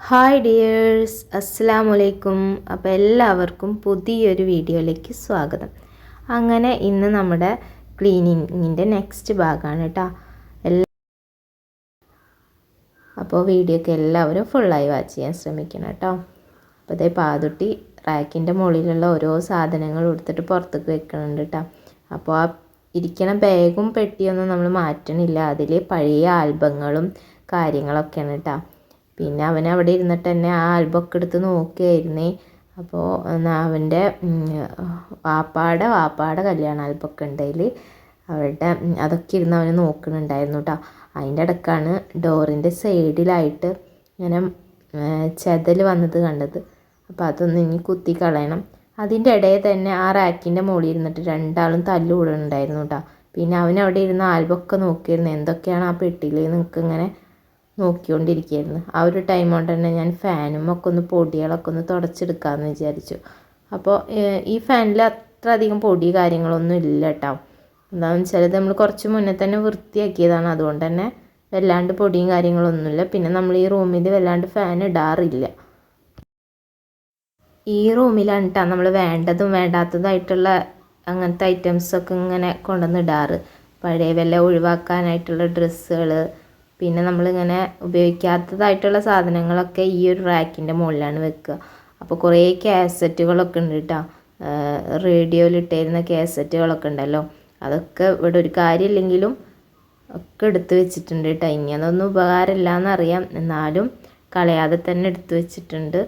Hi dears അസ്സാം വലൈക്കും അപ്പോൾ എല്ലാവർക്കും പുതിയൊരു വീഡിയോയിലേക്ക് സ്വാഗതം. അങ്ങനെ ഇന്ന് നമ്മുടെ ക്ലീനിങ്ങിന്റെ നെക്സ്റ്റ് ഭാഗമാണ് കേട്ടോ. എല്ലാ അപ്പോൾ വീഡിയോ ഒക്കെ എല്ലാവരും ഫുള്ളായി വാച്ച് ചെയ്യാൻ ശ്രമിക്കണം കേട്ടോ. അപ്പോൾ അതേ പാതുട്ടി റാക്കിന്റെ മുകളിലുള്ള ഓരോ സാധനങ്ങൾ എടുത്തിട്ട് പുറത്തേക്ക് വെക്കുന്നുണ്ട് കേട്ടോ. അപ്പോൾ ആ ഇരിക്കണ ബാഗും പെട്ടിയൊന്നും നമ്മൾ മാറ്റണില്ല. അതിൽ പഴയ ആൽബങ്ങളും കാര്യങ്ങളൊക്കെയാണ് കേട്ടോ. പിന്നെ അവൻ അവിടെ ഇരുന്നിട്ട് തന്നെ ആ ആൽബമൊക്കെ എടുത്ത് നോക്കുകയായിരുന്നേ അപ്പോൾ അവന്റെ വാപ്പാടെ വാപ്പാടെ കല്യാണ ആൽബമൊക്കെ ഉണ്ടതിൽ അവരുടെ അതൊക്കെ ഇരുന്ന് അവന് നോക്കുന്നുണ്ടായിരുന്നു കേട്ടോ അതിന്റെ ഇടക്കാണ് ഡോറിന്റെ സൈഡിലായിട്ട് ഇങ്ങനെ ചെതൽ വന്നത് കണ്ടത്. അപ്പോൾ അതൊന്ന് ഇനി കുത്തി കളയണം. അതിന്റെ ഇടയിൽ തന്നെ ആ റാക്കിന്റെ മുകളിൽ ഇരുന്നിട്ട് രണ്ടാളും തല്ലുകൂടുന്നുണ്ടായിരുന്നു കേട്ടോ പിന്നെ അവൻ അവിടെ ഇരുന്ന് ആൽബമൊക്കെ നോക്കിയിരുന്നു. എന്തൊക്കെയാണ് ആ പെട്ടിയിൽ നിങ്ങൾക്ക് ഇങ്ങനെ നോക്കിക്കൊണ്ടിരിക്കുകയായിരുന്നു. ആ ഒരു ടൈം കൊണ്ട് തന്നെ ഞാൻ ഫാനും ഒക്കെ ഒന്ന് പൊടികളൊക്കെ ഒന്ന് തുടച്ചെടുക്കാമെന്ന് വിചാരിച്ചു. അപ്പോൾ ഈ ഫാനിൽ അത്ര അധികം പൊടി കാര്യങ്ങളൊന്നും ഇല്ല കേട്ടോ എന്താണെന്ന് വെച്ചാൽ നമ്മൾ കുറച്ച് മുന്നേ തന്നെ വൃത്തിയാക്കിയതാണ്. അതുകൊണ്ട് തന്നെ വല്ലാണ്ട് പൊടിയും കാര്യങ്ങളൊന്നുമില്ല പിന്നെ നമ്മൾ ഈ റൂമിൽ വല്ലാണ്ട് ഫാൻ ഇടാറില്ല. ഈ റൂമിലാണ് നമ്മൾ വേണ്ടതും വേണ്ടാത്തതായിട്ടുള്ള അങ്ങനത്തെ ഐറ്റംസൊക്കെ ഇങ്ങനെ കൊണ്ടുവന്ന് ഇടാറ്. പഴയ വല്ല ഒഴിവാക്കാനായിട്ടുള്ള ഡ്രസ്സുകൾ പിന്നെ നമ്മളിങ്ങനെ ഉപയോഗിക്കാത്തതായിട്ടുള്ള സാധനങ്ങളൊക്കെ ഈ ഒരു റാക്കിന്റെ മുകളിലാണ് വെക്കുക. അപ്പോൾ കുറേ കാസറ്റുകളൊക്കെ ഉണ്ട് കേട്ടോ റേഡിയോയിൽ ഇട്ടിരുന്ന കാസറ്റുകളൊക്കെ ഉണ്ടല്ലോ. അതൊക്കെ ഇവിടെ ഒരു കാര്യമില്ലെങ്കിലും ഒക്കെ എടുത്ത് വെച്ചിട്ടുണ്ട് കേട്ടോ ഇനി അതൊന്നും ഉപകാരമില്ല എന്നറിയാം എന്നാലും കളയാതെ തന്നെ എടുത്ത് വെച്ചിട്ടുണ്ട്.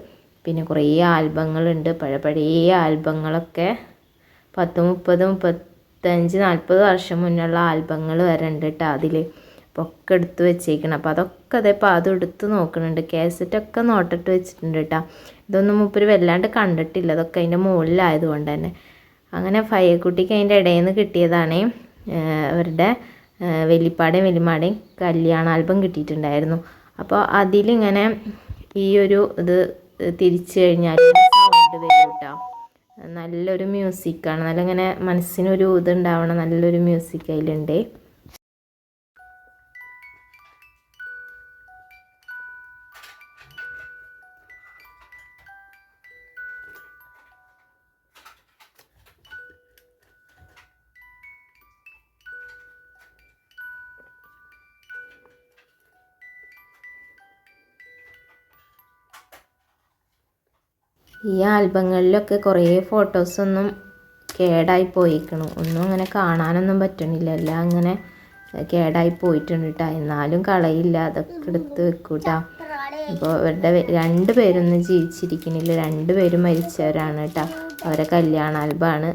പിന്നെ കുറേ ആൽബങ്ങളുണ്ട്. പഴയ പഴയ ആൽബങ്ങളൊക്കെ പത്ത് മുപ്പത് മുപ്പത്തഞ്ച് നാൽപ്പത് വർഷം മുന്നുള്ള ആൽബങ്ങൾ വരെ ഉണ്ട് കേട്ടോ അതിൽ അപ്പോൾ ഒക്കെ എടുത്ത് വെച്ചേക്കണം. അപ്പോൾ അതൊക്കെ അതേ അപ്പോൾ അതും എടുത്ത് നോക്കുന്നുണ്ട് കാസറ്റൊക്കെ നോട്ടിട്ട് വെച്ചിട്ടുണ്ട് കേട്ടോ ഇതൊന്നും മൂപ്പര് വല്ലാണ്ട് കണ്ടിട്ടില്ല. അതൊക്കെ അതിന്റെ മുകളിലായതുകൊണ്ട് തന്നെ. അങ്ങനെ ഫയക്കുട്ടിക്ക് അതിന്റെ ഇടയിൽ നിന്ന് കിട്ടിയതാണ് അവരുടെ വെല്ലിപ്പാടേയും വലിമാടേയും കല്യാണ ആൽബം കിട്ടിയിട്ടുണ്ടായിരുന്നു. അപ്പോൾ അതിലിങ്ങനെ ഈ ഒരു ഇത് തിരിച്ചു കഴിഞ്ഞാൽ സൗണ്ട് വരും കേട്ടോ നല്ലൊരു മ്യൂസിക്കാണ് നല്ല ഇങ്ങനെ മനസ്സിനൊരു ഇതുണ്ടാവണം നല്ലൊരു മ്യൂസിക് അതിലുണ്ട് ഈ ആൽബങ്ങളിലൊക്കെ കുറേ ഫോട്ടോസൊന്നും കേടായി പോയിക്കണം. ഒന്നും അങ്ങനെ കാണാനൊന്നും പറ്റണില്ല. എല്ലാം അങ്ങനെ കേടായി പോയിട്ടുണ്ട് കേട്ടോ എന്നാലും കളയില്ല. അതൊക്കെ എടുത്ത് വെക്കൂട്ടാ. അപ്പോൾ ഇവരുടെ രണ്ട് പേരൊന്നും ജീവിച്ചിരിക്കണില്ല. രണ്ട് പേരും മരിച്ചവരാണ് കേട്ടോ അവരെ കല്യാണ ആൽബമാണ്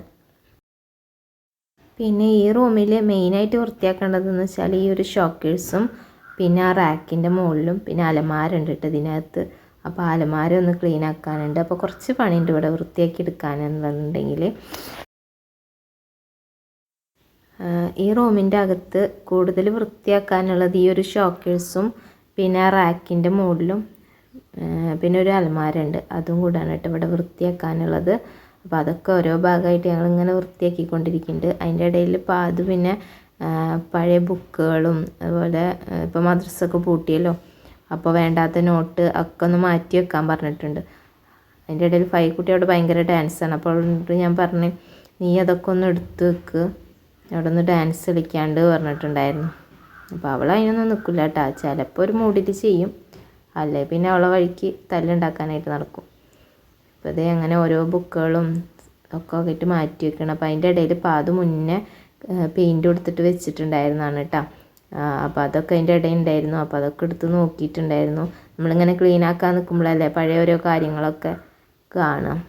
പിന്നെ ഈ റൂമിൽ മെയിനായിട്ട് വൃത്തിയാക്കേണ്ടതെന്ന് വെച്ചാൽ ഈ ഒരു ഷോക്കേഴ്സും പിന്നെ ആ റാക്കിന്റെ മുകളിലും പിന്നെ അലമാരുണ്ട് കേട്ടോ ഇതിനകത്ത്. അപ്പോൾ അലമാര ഒന്ന് ക്ലീൻ ആക്കാനുണ്ട്. അപ്പോൾ കുറച്ച് പണിയുണ്ട് ഇവിടെ വൃത്തിയാക്കി എടുക്കാനെന്നുണ്ടെങ്കിൽ ഈ റൂമിന്റെ അകത്ത് കൂടുതൽ വൃത്തിയാക്കാനുള്ളത് ഈ ഒരു ഷോക്കേഴ്സും പിന്നെ റാക്കിന്റെ മുകളിലും പിന്നെ ഒരു അലമാര ഉണ്ട്. അതും കൂടാണ് കേട്ടോ ഇവിടെ വൃത്തിയാക്കാനുള്ളത്. അപ്പോൾ അതൊക്കെ ഓരോ ഭാഗമായിട്ട് ഞങ്ങൾ ഇങ്ങനെ വൃത്തിയാക്കിക്കൊണ്ടിരിക്കുന്നുണ്ട്. അതിന്റെ ഇടയിൽ ഇപ്പോൾ അത് പിന്നെ പഴയ ബുക്കുകളും അതുപോലെ ഇപ്പോൾ മദ്രസൊക്കെ പൂട്ടിയല്ലോ. അപ്പോൾ വേണ്ടാത്ത നോട്ട് ഒക്കെ ഒന്ന് മാറ്റി വെക്കാൻ പറഞ്ഞിട്ടുണ്ട്. അതിന്റെ ഇടയിൽ ഫൈക്കുട്ടി അവിടെ ഭയങ്കര ഡാൻസാണ് അപ്പോൾ ഞാൻ പറഞ്ഞു നീ അതൊക്കെ ഒന്ന് എടുത്ത് വെക്ക്. അവിടെ ഒന്ന് ഡാൻസ് കളിക്കാണ്ട് പറഞ്ഞിട്ടുണ്ടായിരുന്നു. അപ്പോൾ അവൾ അതിനൊന്നും നിൽക്കില്ല കേട്ടോ ചിലപ്പോൾ ഒരു മൂടിൽ ചെയ്യും. അല്ലേ പിന്നെ അവളെ വഴിക്ക് തല്ലുണ്ടാക്കാനായിട്ട് നടക്കും. അപ്പോൾ അതേ അങ്ങനെ ഓരോ ബുക്കുകളും ഒക്കെ ആയിട്ട് മാറ്റി വെക്കണം. അപ്പോൾ അതിന്റെ ഇടയിൽ പാത് മുന്നേ പെയിന്റ് കൊടുത്തിട്ട് വെച്ചിട്ടുണ്ടായിരുന്നാണ് കേട്ടോ അപ്പോൾ അതൊക്കെ അതിന്റെ ഇടയിൽ ഉണ്ടായിരുന്നു അപ്പോൾ അതൊക്കെ എടുത്ത് നോക്കിയിട്ടുണ്ടായിരുന്നു. നമ്മളിങ്ങനെ ക്ലീൻ ആക്കാൻ നിൽക്കുമ്പോഴല്ലേ പഴയ ഓരോ കാര്യങ്ങളൊക്കെ കാണാം.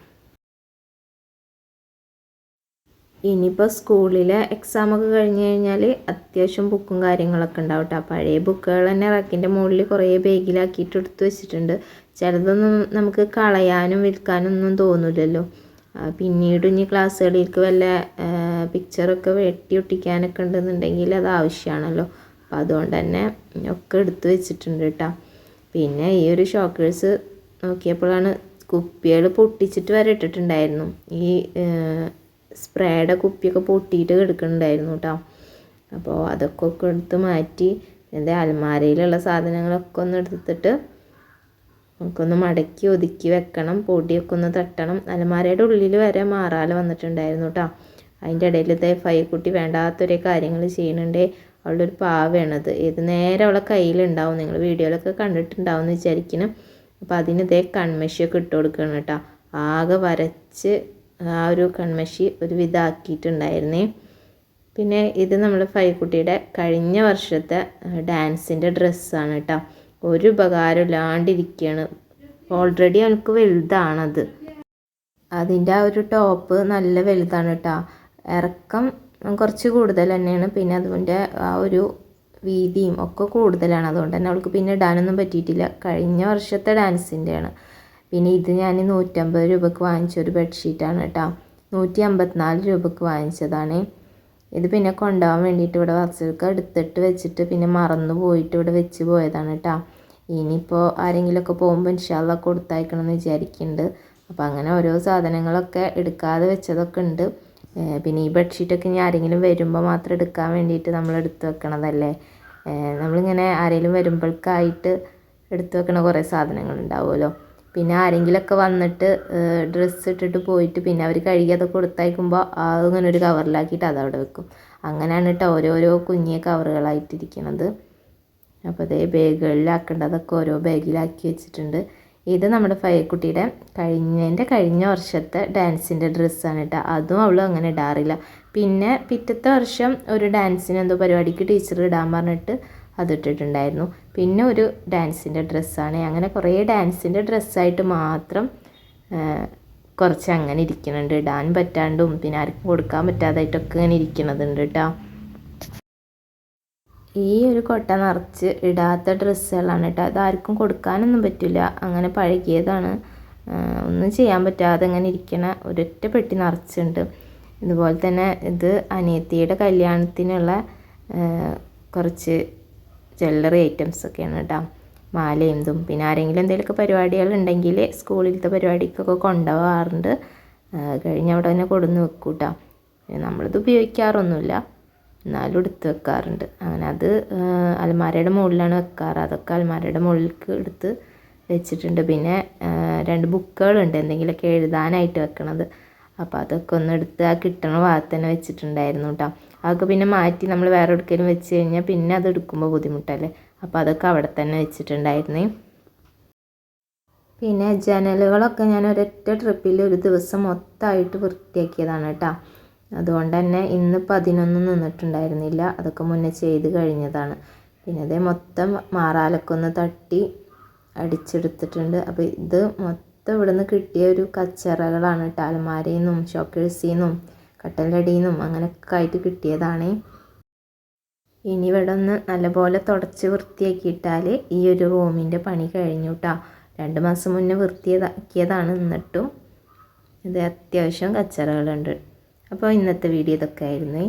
ഇനിയിപ്പോൾ സ്കൂളിലെ എക്സാമൊക്കെ കഴിഞ്ഞ് കഴിഞ്ഞാൽ അത്യാവശ്യം ബുക്കും കാര്യങ്ങളൊക്കെ ഉണ്ടാവും കേട്ടോ പഴയ ബുക്കുകൾ തന്നെ റക്കിന്റെ മുകളിൽ കുറേ ബാഗിലാക്കിയിട്ട് എടുത്ത് വെച്ചിട്ടുണ്ട്. ചിലതൊന്നും നമുക്ക് കളയാനും വിൽക്കാനും ഒന്നും തോന്നില്ലല്ലോ പിന്നീട് ഇനി ക്ലാസ്സുകളിലേക്ക് വല്ല പിക്ചറൊക്കെ വെട്ടി ഒട്ടിക്കാനൊക്കെ ഉണ്ടെന്നുണ്ടെങ്കിൽ അത് ആവശ്യമാണല്ലോ അപ്പോൾ അതുകൊണ്ട് തന്നെ ഒക്കെ എടുത്തു വെച്ചിട്ടുണ്ട് കേട്ടോ പിന്നെ ഈ ഒരു ഷോക്കേഴ്സ് നോക്കിയപ്പോഴാണ് കുപ്പികൾ പൊട്ടിച്ചിട്ട് വരെ ഇട്ടിട്ടുണ്ടായിരുന്നു. ഈ സ്പ്രേയുടെ കുപ്പിയൊക്കെ പൊട്ടിയിട്ട് കിടക്കുന്നുണ്ടായിരുന്നു കേട്ടോ അപ്പോൾ അതൊക്കെ ഒക്കെ എടുത്ത് മാറ്റി എന്റെ അലമാരയിലുള്ള സാധനങ്ങളൊക്കെ ഒന്ന് എടുത്തിട്ട് നമുക്കൊന്ന് മടക്കി ഒതുക്കി വെക്കണം. പൊടിയൊക്കെ ഒന്ന് തട്ടണം. അലമാരയുടെ ഉള്ളിൽ വരെ മാറാല വന്നിട്ടുണ്ടായിരുന്നു കേട്ടോ അതിന്റെ ഇടയിൽ ഇതേ ഫൈക്കുട്ടി വേണ്ടാത്തൊരേ കാര്യങ്ങൾ ചെയ്യുന്നുണ്ടേ അവളുടെ ഒരു പാവയാണത്. ഇത് നേരെ അവളെ കയ്യിലുണ്ടാവും. നിങ്ങൾ വീഡിയോയിലൊക്കെ കണ്ടിട്ടുണ്ടാവും എന്ന് വിചാരിക്കണം അപ്പോൾ അതിന് ഇതേ കൺമഷിയൊക്കെ ഇട്ട് കൊടുക്കണം കേട്ടോ. ആകെ വരച്ച് ആ ഒരു കൺമഷി ഒരു വിധാക്കിയിട്ടുണ്ടായിരുന്നേ. പിന്നെ ഇത് നമ്മൾ ഫൈക്കുട്ടിയുടെ കഴിഞ്ഞ വർഷത്തെ ഡാൻസിന്റെ ഡ്രസ്സാണ് കേട്ടോ. ഒരു ഉപകാരം ഇല്ലാണ്ടിരിക്കുകയാണ്. ഓൾറെഡി അവൾക്ക് വലുതാണത്. അതിന്റെ ആ ഒരു ടോപ്പ് നല്ല വലുതാണ് കേട്ടോ. ഇറക്കം കുറച്ച് കൂടുതൽ തന്നെയാണ്. പിന്നെ അതിന്റെ ആ ഒരു വീതിയും ഒക്കെ കൂടുതലാണ്. അതുകൊണ്ട് തന്നെ അവൾക്ക് പിന്നെ ഇടാനൊന്നും പറ്റിയിട്ടില്ല. കഴിഞ്ഞ വർഷത്തെ ഡാൻസിന്റെയാണ്. പിന്നെ ഇത് ഞാൻ നൂറ്റമ്പത് രൂപക്ക് വാങ്ങിച്ച ഒരു ബെഡ്ഷീറ്റാണ് കേട്ടോ. നൂറ്റി അമ്പത്തിനാല് രൂപക്ക് വാങ്ങിച്ചതാണ്. ഇത് പിന്നെ കൊണ്ടുപോകാൻ വേണ്ടിയിട്ട് ഇവിടെ വസ്തുക്കൾ എടുത്തിട്ട് വെച്ചിട്ട് പിന്നെ മറന്നു പോയിട്ട് ഇവിടെ വെച്ച് പോയതാണ് കേട്ടോ. ഇനിയിപ്പോൾ ആരെങ്കിലുമൊക്കെ പോകുമ്പോൾ ഇൻഷാല്ല കൊടുത്തയക്കണം എന്ന് വിചാരിക്കുന്നുണ്ട്. അപ്പോൾ അങ്ങനെ ഓരോ സാധനങ്ങളൊക്കെ എടുക്കാതെ വെച്ചതൊക്കെ ഉണ്ട്. പിന്നെ ഈ ബെഡ്ഷീറ്റൊക്കെ ഇനി ആരെങ്കിലും വരുമ്പോൾ മാത്രം എടുക്കാൻ വേണ്ടിയിട്ട് നമ്മൾ എടുത്ത് വെക്കണതല്ലേ? നമ്മളിങ്ങനെ ആരെങ്കിലും വരുമ്പോഴേക്കായിട്ട് എടുത്ത് വെക്കണ കുറേ സാധനങ്ങൾ ഉണ്ടാവുമല്ലോ. പിന്നെ ആരെങ്കിലുമൊക്കെ വന്നിട്ട് ഡ്രസ്സ് ഇട്ടിട്ട് പോയിട്ട് പിന്നെ അവർ കഴുകി അത് കൊടുത്തയക്കുമ്പോൾ അതിങ്ങനെ ഒരു കവറിലാക്കിയിട്ട് അതവിടെ വെക്കും. അങ്ങനെയാണ് കേട്ടോ ഓരോരോ കുഞ്ഞിയ കവറുകളായിട്ടിരിക്കണത്. അപ്പോൾ അതേ ബാഗുകളിലാക്കേണ്ടതൊക്കെ ഓരോ ബാഗിലാക്കി വെച്ചിട്ടുണ്ട്. ഇത് നമ്മുടെ ഫയക്കുട്ടിയുടെ കഴിഞ്ഞതിന്റെ കഴിഞ്ഞ വർഷത്തെ ഡാൻസിന്റെ ഡ്രസ്സാണ് കേട്ടോ. അതും അവൾ അങ്ങനെ ഇടാറില്ല. പിന്നെ പിറ്റത്തെ വർഷം ഒരു ഡാൻസിന് എന്തോ പരിപാടിക്ക് ടീച്ചർ ഇടാൻ പറഞ്ഞിട്ട് അത് ഇട്ടിട്ടുണ്ടായിരുന്നു പിന്നെ ഒരു ഡാൻസിന്റെ ഡ്രസ്സാണ്. അങ്ങനെ കുറേ ഡാൻസിന്റെ ഡ്രസ്സായിട്ട് മാത്രം കുറച്ച് അങ്ങനെ ഇരിക്കുന്നുണ്ട്. ഇടാൻ പറ്റാണ്ടും പിന്നെ ആർക്കും കൊടുക്കാൻ പറ്റാതായിട്ടൊക്കെ ഇങ്ങനെ ഇരിക്കണതുണ്ട് കേട്ടോ. ഈ ഒരു കൊട്ട നിറച്ച് ഇടാത്ത ഡ്രസ്സുകളാണ് കേട്ടോ. അതാർക്കും കൊടുക്കാനൊന്നും പറ്റില്ല. അങ്ങനെ പഴകിയതാണ്. ഒന്നും ചെയ്യാൻ പറ്റാതെ അങ്ങനെ ഇരിക്കണ ഒരൊറ്റ പെട്ടി നിറച്ചുണ്ട് ഇതുപോലെ തന്നെ ഇത് അനിയത്തിയുടെ കല്യാണത്തിനുള്ള കുറച്ച് ജ്വല്ലറി ഐറ്റംസ് ഒക്കെയാണ് കേട്ടോ. മാലയും ഇതും. പിന്നെ ആരെങ്കിലും എന്തെങ്കിലുമൊക്കെ പരിപാടികൾ ഉണ്ടെങ്കിൽ സ്കൂളിലത്തെ പരിപാടിക്കൊക്കെ കൊണ്ടുപോകാറുണ്ട്. കഴിഞ്ഞ് അവിടെ തന്നെ കൊടുന്ന് വെക്കൂട്ടോ കേട്ടോ. നമ്മളിത് ഉപയോഗിക്കാറൊന്നുമില്ല. എന്നാലും എടുത്ത് വെക്കാറുണ്ട്. അങ്ങനെ അത് അലമാരയുടെ മുകളിലാണ് വെക്കാറ്. അതൊക്കെ അലമാരയുടെ മുകളിലേക്ക് എടുത്ത് വെച്ചിട്ടുണ്ട്. പിന്നെ രണ്ട് ബുക്കുകളുണ്ട് എന്തെങ്കിലുമൊക്കെ എഴുതാനായിട്ട് വെക്കണത്. അപ്പോൾ അതൊക്കെ ഒന്ന് എടുത്ത് ആ കിട്ടണ ഭാഗത്ത് തന്നെ വെച്ചിട്ടുണ്ടായിരുന്നു കേട്ടോ അതൊക്കെ പിന്നെ മാറ്റി നമ്മൾ വേറെ എവിടേക്കെങ്കിലും വെച്ച് കഴിഞ്ഞാൽ പിന്നെ അത് എടുക്കുമ്പോൾ ബുദ്ധിമുട്ടല്ലേ? അപ്പോൾ അതൊക്കെ അവിടെ തന്നെ വെച്ചിട്ടുണ്ടായിരുന്നേ. പിന്നെ ജനലുകളൊക്കെ ഞാൻ ഒരൊറ്റ ട്രിപ്പിൽ ഒരു ദിവസം മൊത്തമായിട്ട് വൃത്തിയാക്കിയതാണ് കേട്ടോ അതുകൊണ്ട് തന്നെ ഇന്ന് പതിനൊന്നും നിന്നിട്ടുണ്ടായിരുന്നില്ല. അതൊക്കെ മുന്നേ ചെയ്ത് കഴിഞ്ഞതാണ്. പിന്നെ അതേ മൊത്തം മാറാലക്കൊന്ന് തട്ടി അടിച്ചെടുത്തിട്ടുണ്ട്. അപ്പോൾ ഇത് മൊത്തം ഇവിടുന്ന് കിട്ടിയ ഒരു കച്ചറകളാണ് കേട്ടോ. അലമാരയിൽ നിന്നും ഷോക്കേഴ്സിൽ നിന്നും കട്ടലിന്റെ അടിയിൽ നിന്നും അങ്ങനെയൊക്കെ ആയിട്ട് കിട്ടിയതാണ്. ഇനി ഇവിടെ ഒന്ന് നല്ലപോലെ തുടച്ച് വൃത്തിയാക്കിയിട്ടാൽ ഈ ഒരു റൂമിന്റെ പണി കഴിഞ്ഞു കേട്ടോ. രണ്ട് മാസം മുന്നേ വൃത്തിയാക്കിയതാണ് എന്നിട്ടും ഇത് അത്യാവശ്യം കച്ചറകളുണ്ട്. അപ്പോൾ ഇന്നത്തെ വീഡിയോ ഇതൊക്കെ ആയിരുന്നു.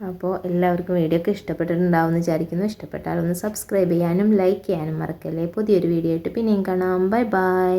അപ്പോൾ എല്ലാവർക്കും വീഡിയോ ഒക്കെ ഇഷ്ടപ്പെട്ടിട്ടുണ്ടാവുമെന്ന് വിചാരിക്കുന്നു. ഇഷ്ടപ്പെട്ടാൽ ഒന്ന് സബ്സ്ക്രൈബ് ചെയ്യാനും ലൈക്ക് ചെയ്യാനും മറക്കല്ലേ. പുതിയൊരു വീഡിയോ ആയിട്ട് പിന്നെയും കാണാം. Bye bye